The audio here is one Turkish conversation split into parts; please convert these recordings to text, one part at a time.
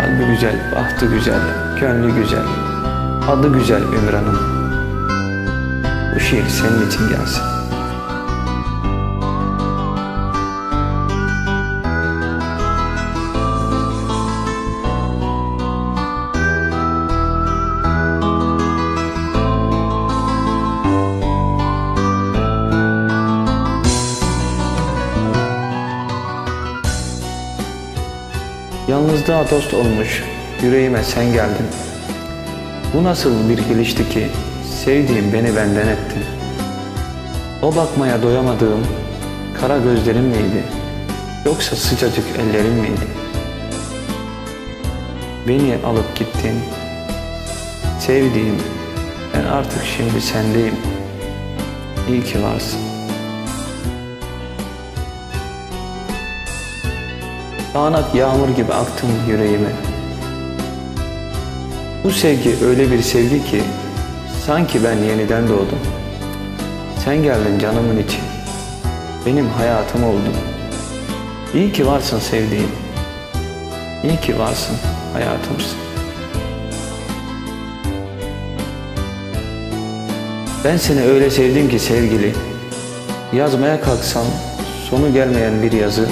Kalbi güzel, bahtı güzel, gönlü güzel, adı güzel Ümran'ın. Bu şiir senin için gelsin. Yalnızlığa dost olmuş, yüreğime sen geldin. Bu nasıl bir gelişti ki, sevdiğim beni benden ettin. O bakmaya doyamadığım kara gözlerin miydi? Yoksa sıcacık ellerin miydi? Beni alıp gittin, sevdiğim, ben artık şimdi sendeyim. İyi ki varsın. Dağınak yağmur gibi aktın yüreğime. Bu sevgi öyle bir sevgi ki sanki ben yeniden doğdum. Sen geldin canımın içi. Benim hayatım oldun. İyi ki varsın sevdiğim. İyi ki varsın hayatımsın. Ben seni öyle sevdim ki sevgili. Yazmaya kalksam sonu gelmeyen bir yazı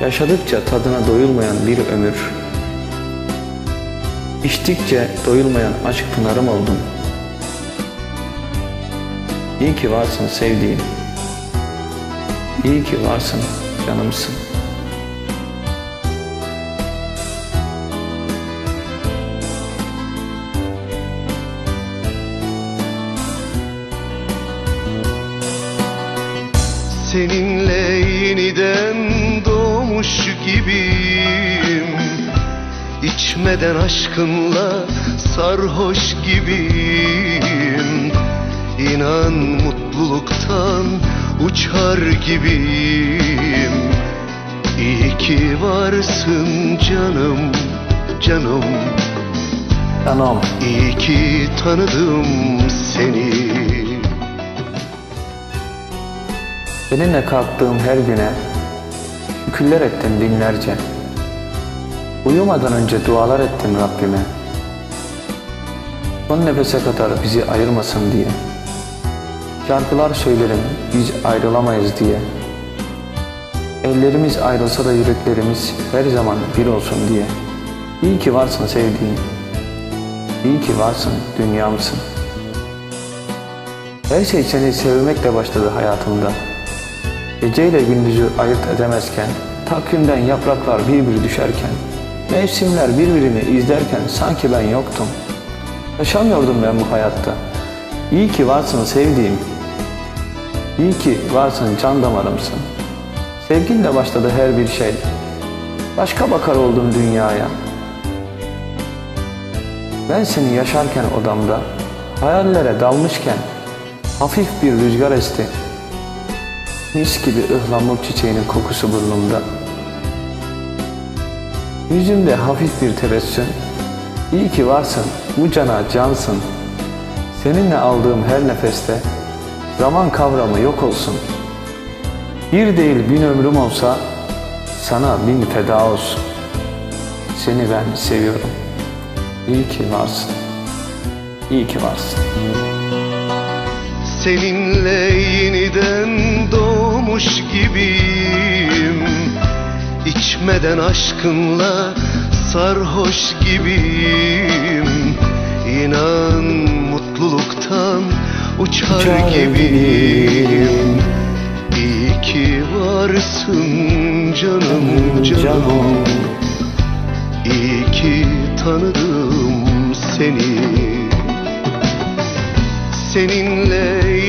Yaşadıkça tadına doyulmayan bir ömür. İçtikçe doyulmayan aşk pınarım oldum. İyi ki varsın sevdiğim. İyi ki varsın canımsın. Seninle yeniden doğmuş gibiyim. İçmeden aşkınla sarhoş gibiyim. İnan mutluluktan uçar gibiyim. İyi ki varsın canım, canım. Canım. İyi ki tanıdım seni. Seninle kalktığım her güne Şükürler ettim binlerce. Uyumadan önce dualar ettim Rabbime. Son nefese kadar bizi ayırmasın diye. Şarkılar söylerim biz ayrılamayız diye. Ellerimiz ayrılsa da yüreklerimiz her zaman bir olsun diye. İyi ki varsın sevdiğim. İyi ki varsın dünyamsın. Her şey seni sevmekle başladı hayatımda. Geceyle gündüzü ayırt edemezken, takvimden yapraklar bir bir düşerken, mevsimler birbirini izlerken sanki ben yoktum. Yaşamıyordum ben bu hayatta. İyi ki varsın sevdiğim. İyi ki varsın can damarımsın. Sevginle başladı her bir şey. Başka bakar oldum dünyaya. Ben seni yaşarken odamda, hayallere dalmışken, hafif bir rüzgar esti. Mis gibi ıhlamur çiçeğinin kokusu burnumda. Yüzümde hafif bir tebessüm. İyi ki varsın, bu cana cansın. Seninle aldığım her nefeste zaman kavramı yok olsun. Bir değil bin ömrüm olsa sana bin feda olsun. Seni ben seviyorum. İyi ki varsın. İyi ki varsın. Seninle yeniden İçmeden aşkınla sarhoş gibiyim. İnan mutluluktan uçar, Uçar gibiyim. İyi ki varsın canım. Canım. İyi ki tanıdım seni. Seninle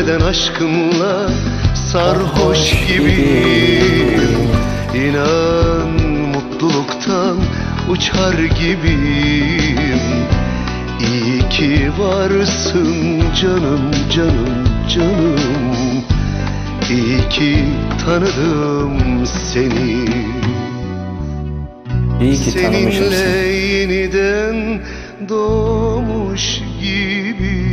İçmeden aşkımla sarhoş gibiyim? İnan mutluluktan uçar gibiyim. İyi ki varsın canım canım canım. İyi ki tanıdım seni. İyi ki Seninle seni. yeniden doğmuş gibi